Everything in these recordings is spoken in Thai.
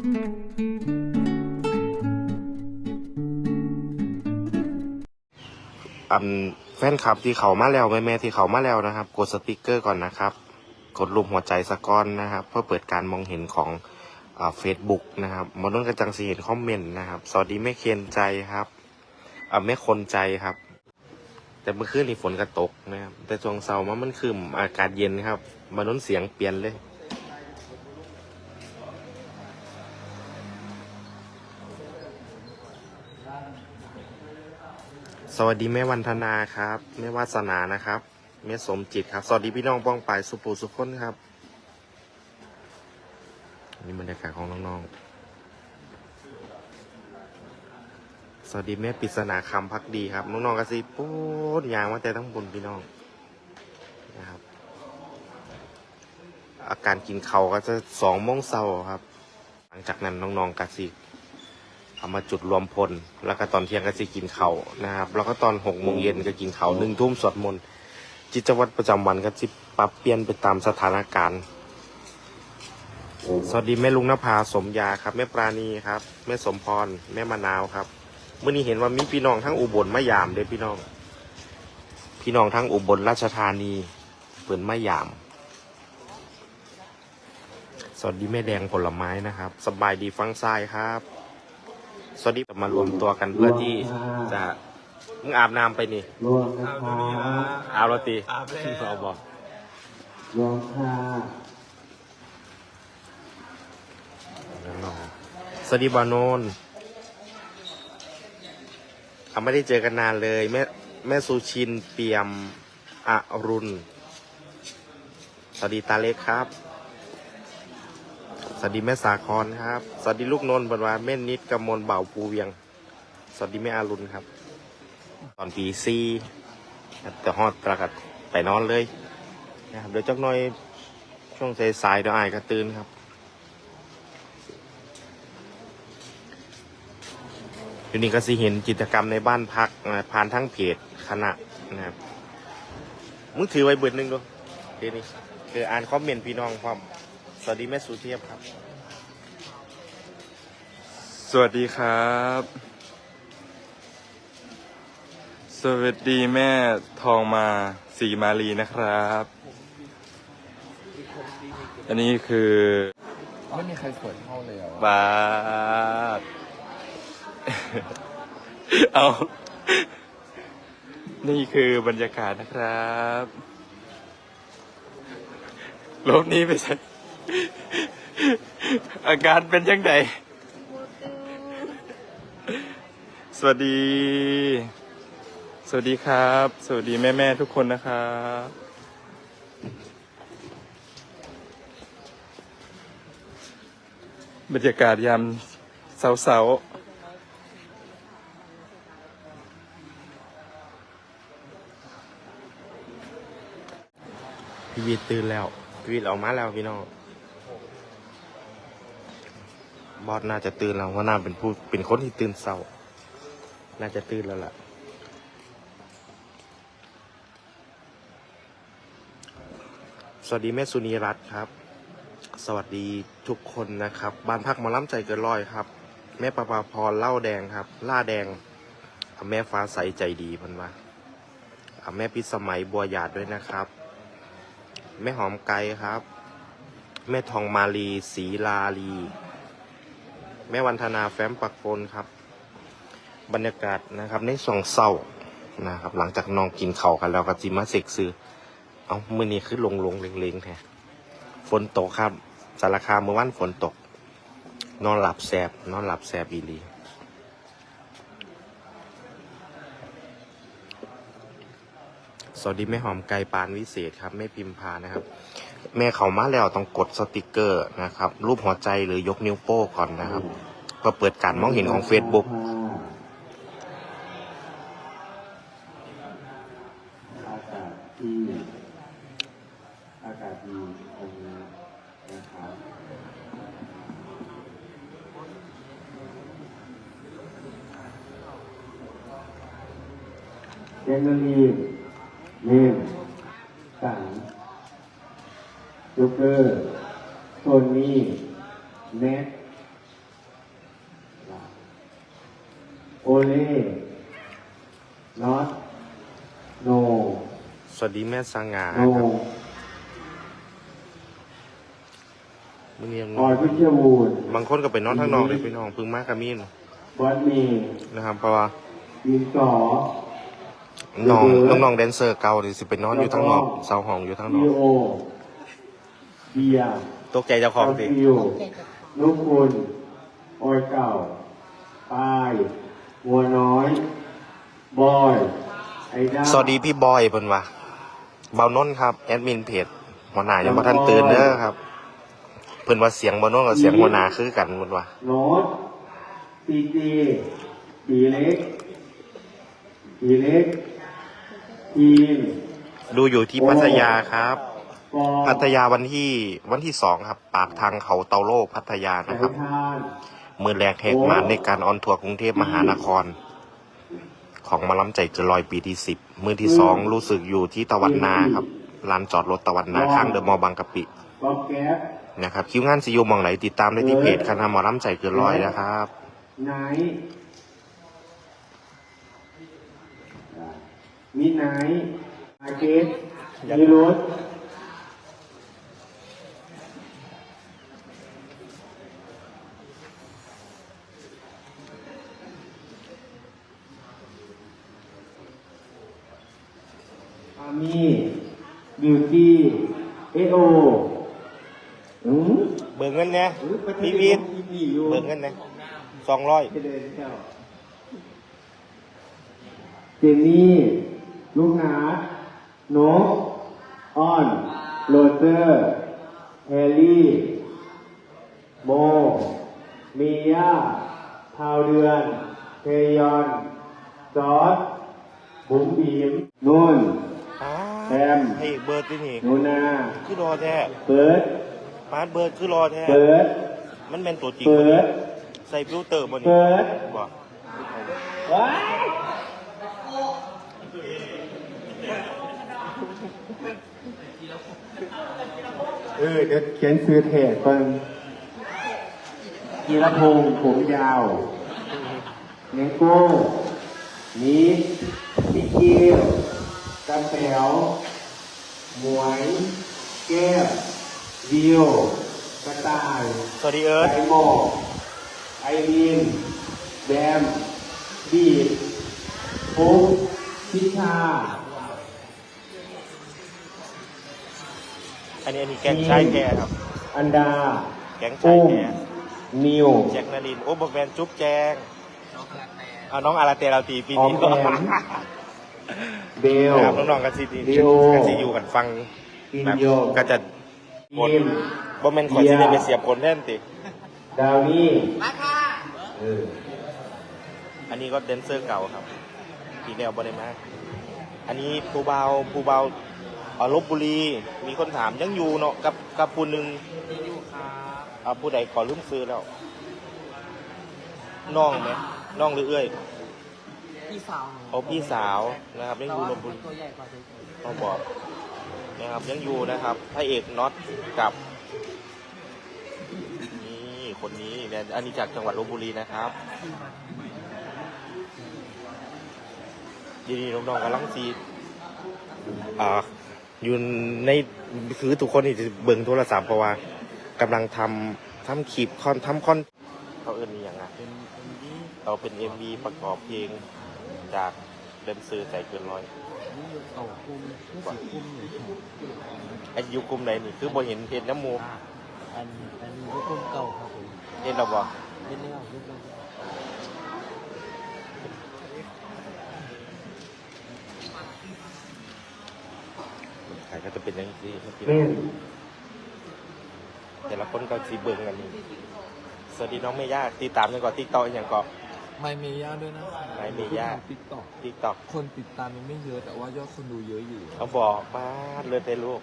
อันแฟนคลับที่เขามาแล้วแม่แม่ที่เขามาแล้วนะครับ กดสติกเกอร์ก่อนนะครับ กดรูปหัวใจสะก้อนนะครับ เพื่อเปิดการมองเห็นของเฟซบุ๊กนะครับมนุษย์กระจังสีเห็นคอมเมนต์นะครับ สวัสดีแม่เคียนใจครับอ่าแม่คนใจครับ แต่เมื่อคืนนี่ฝนกระตกนะครับ แต่ช่วงเสาร์มามันคืมอากาศเย็นครับมนุษย์เสียงเปลี่ยนเลย สวัสดีแม่วันธนาครับแม่วาสนานะครับแม่สมจิตครับ สวัสดีพี่น้องป้องปายสุปูสุขคนครับ นี่บรรยากาศของน้องๆ สวัสดีแม่ปริศนาคำพักดีครับน้องๆกระซิบปูดยางว่าแต่ทั้งบุญพี่น้องนะครับ อาการกินเขาก็จะสองโมงเช้าครับ หลังจากนั้นน้องๆกระซิบ เอามาจุดรวมพล แล้วก็ตอนเที่ยงก็จะกินเขาวนะครับ แล้วก็ตอนหกโมงเย็นก็กินเขาวหนึ่งทุ่มสวดมนต์กิจวัตรประจำวันก็จะปรับเปลี่ยนไปตามสถานการณ์ สวัสดีแม่ลุงนภาสมยาครับ แม่ปราณีครับ แม่สมพร แม่มะนาวครับเมื่อนี้เห็นว่ามีพี่น้องทั้งอุบลมะยามเด้พี่น้อง พี่น้องทั้งอุบลราชธานีเปิ่นมะยาม สวัสดีแม่แดงผลไม้นะครับ สบายดีฟังซ้ายครับ สวัสดีมารวมตัวกันเพื่อที่จะมึงอาบน้ำไปนี่รวมนะครับอาบโรตีอาบแล้วเราบอกรวมค่ะน้องๆสวัสดีบานนอะไม่ได้เจอกันนานเลยแม่แม่สุชินเปี่ยมอรุณ สวัสดีตาเล็กครับ สวัสดีแม่สาครครับ สวัสดีลูกนนท์บรวาแม่นิดกำมลเบาวภูเวียง สวัสดีแม่อารุณครับ ตอนปีซีแต่ฮอดประกาศไปนอนเลยนะครับเดี๋ยวจักหน่อยช่วงสายๆเดี๋ยวอายก็ตื่นครับอยู่นี่ก็สิเห็นกิจกรรมในบ้านพักผ่านทั้งเพจคณะนะครับมึงถือไว้เบิดหนึ่งดูเดี๋ยวนี้คืออ่านคอมเมนต์พี่น้องพร้อม สวัสดีแม่สุเทียบครับ สวัสดีครับ สวัสดีแม่ทองมาสีมาลีนะครับ อันนี้คือไม่มีใครสวยเท่าเลยอะบาทเอา นี่คือบรรยากาศนะครับรถนี้ไปใช่ อาการเป็นยังไงสวัสดี สวัสดีครับ สวัสดีแม่แม่ๆทุกคนนะครับบรรยากาศยามเสาๆพี่วีตื่นแล้วพี่วีออกมาแล้วพี่น้อง บ อสน่าจะตื่นแล้วเพราน่าเป็นผู้เป็นคนที่ตื่นเศร้า น่าจะตื่นแล้วล่ะสวัสดีแม่สุนีรัตน์ครับ สวัสดีทุกคนนะครับ บ้านพักมาล้ำใจเกินร้อยครับ แม่ประภาพรเล่าแดงครับ ล่าแดง แม่ฟ้าใสใจดีพันว่าอะแม่พิสมัยบัวหยาดด้วยนะครับ แม่หอมไก่ครับ แม่ทองมาลีศรีลาลี แม่วันธนาแฟ้มปักโฟนครับ บรรยากาศนะครับในสองเศร้านะครับ หลังจากน้องกินเข่ากันแล้วก็จิมาเสกซื้อ เอามือนี้คือลงลงเลงๆแท้ฝนตกครับสารคามเมื่อวันฝนตก นอนหลับแสบนอนหลับแสบอีลีสวัสดีแม่หอมไก่ปานวิเศษครับแม่พิมพานะครับ แม่เขามาแล้วต้องกดสติกเกอร์นะครับ รูปหัวใจหรือยกนิ้วโป้งก่อนนะครับ เพื่อเปิดการมองเห็นของ Facebook เจนนีเนมสังจุกเกอร์โทนี่แน็ก โอ เล่น็อตโนสวัสดีแม่สง่าโนครับมึงยังออยพิเชยวูด บางคนก็ไปนอนข้างนอกเลยพี่น้องเพึ่งมากกามินบอสเมีนะครับ เพราะว่ายินก่อ น้องเออน้องๆแดนเซอร์เก่าหรือสิไปนอนอยู่ข้างนอกเสาห้องอยู่ข้างนดีอกโอเบียร์ตกใจเจ้าของสิฟิวลูกคุณออยเก่าปายวัวน้อย บอย ไอ้ด้า สวัสดีพี่บอยเพิ่นว่าเบานนท์ครับ แอดมินเพจหัวหน้ายังบ่ทันตื่นเด้อครับ เพิ่นว่าเสียงเบานนท์กับเสียงหัวหน้าคือกันเพิ่นว่าโน้ตซีจีปีเล็กปีเล็กทีมดูอยู่ที่พัทยาครับกองพัทยาวันที่วันที่สองครับ ปากทางเขาเตาโลกพัทยาสานะยครับทานมือแรกแหกมานในการออนทัวร์กรุงเทพมหานคร ของหมาล้ำใจเจะลอยปีที่สิบมือที่สองรู้สึกอยู่ที่ตะวันนาครับลานจอดรถตะวันนาข้างเดอะมอลล์บางกะปิกองแก๊สนะครับคิวงานซียูมองไหนติดตามได้ที่เพจคณะหมอล้ำใจเกินร้อยนะครับไนท์มีไนท์อาเกตมีรถ มีบิวตี้เอโออืมเบิกเงินเนี่ยอุ๊ยประเทศพี่พีทอีพีอยู่เบิกเงินเนี่ยสองร้อยเดินเข้าเจนนี่ลูกนาดนกอ้อน โรเจอร์แฮร์รี่ โม มีย่าทาวเดือนเทยอนจอร์ดบุ๋มบีมนุ่น แอมให้เบิร์ดที่นี่นูนาคือรอแท้เปิดปาร์ตเบิร์ดคือรอแท้เปิดมันเป็นตัวจริงเปิบ่นี่ดใส่ฟิลเตอร์บนเปิดบอกว้ายเออเดี๋ยวเขียนซื้อเทศเพิ่งกีรพงศ์ผมยาวเลี้ยงโก้นี้พี่เกียว กำแป๋วหมวย แก้ววิวกระต่ายสวัสดีเอิร์ธไอโมไอรีนแบมบีดฟุกพิชาอันนี้อันนี้แก๊งชายแก่ครับ อันดา แก๊งชายแก่นิว แจ็คนาริน โอ้บอแมนจุ๊บแจง เอาน้องอาราเตเราตีปีออนี้มแอม เบล นะครับน้องๆกันสิดิโอ กันสิอยู่กันฟังอินแบบโยก็จะกดยิมบอแมนขอสิได้ไปเสียบคนแน่นติ ดาวนี่มาค่ะเอออันนี้ก็แดนเซอร์เก่าครับปีแนวบอได้มากอันนี้ผู้เบาผู้เบาเอาลบบุรี มีคนถามยังอยู่เนาะกับกับผู้หนึ่งอ่าผู้ใดขอลืมซื้อแล้ว น้องไหมน้องหรือเอ้ย พี่สาวหนูเอาพี่สาวนะครับยังอยู่ลบบุรีตัวใหญ่กว่าเฉยต้องบอกนะครับยังอยู่นะครับพระเอกน็อตกับนี่คนนี้เนี่ยอันนี้จากจังหวัดลบบุรีนะครับดีๆน้องๆกำลังซีอ่าอยู่ในคือทุกคนนี่จะเบิ่งโทรศัพท์เพราะว่ากำลังทำทำคลิปคอนทำคอนเขาเอิ้นนี่อย่างไงเป็นเป็นที่เราเป็น MV ประกอบเพลง จากเดนซอร์ใจเกินร้อยนี่อยู่เก่าคุ้มผู้สิคุ้มอยู่ถูกไอายุกลุ่มไหนนี่คือบ่เห็นเห็นน้ำหมูอ่าอันอันนี้ลูกคุ้มเก่าครับผมเห็นเราบ่เล่นแล้วลูกคุ้มขายก็จะเป็นอย่างนี้เมื่อกี้แม่นแต่ละคนก็สีเบิ่งกันนี่สวัสดีน้องเมย่าติดตามยังก่อนติ๊กต็อกอย่างก่อน ไม่เมย่าด้วยนะไม่เมย่า ติ๊กต็อกติ๊กต็อกคนติดตามยังไม่เยอะ แต่ว่ายอดคนดูเยอะอยู่เขาบอกมาเลือดในลูก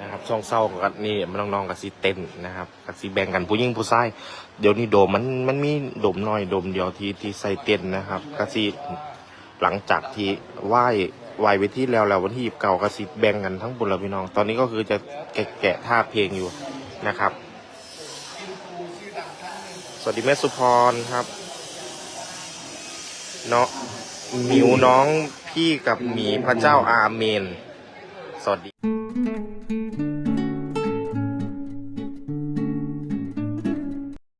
นะครับช่องเศร้ากับนี่มันน้องๆกับซีเต้นนะครับกับซีแบ่งกันผู้หญิงผู้ชายเดี๋ยวนี้โดมมันมันมีโดมน้อยโดมเดียวที่ที่ใส่เต้นนะครับกับซีหลังจากที่ไหว้ ไหวเวทีแล้วแล้ววันที่หยิบเก่ากระสิบแบ่งกันทั้งบุญและพี่น้อง ตอนนี้ก็คือจะแกะแกะท่าเพลงอยู่นะครับ สวัสดีแม่สุพรครับเนาะมิวน้องพี่กับหมีพระเจ้าอาเมน สวัสดี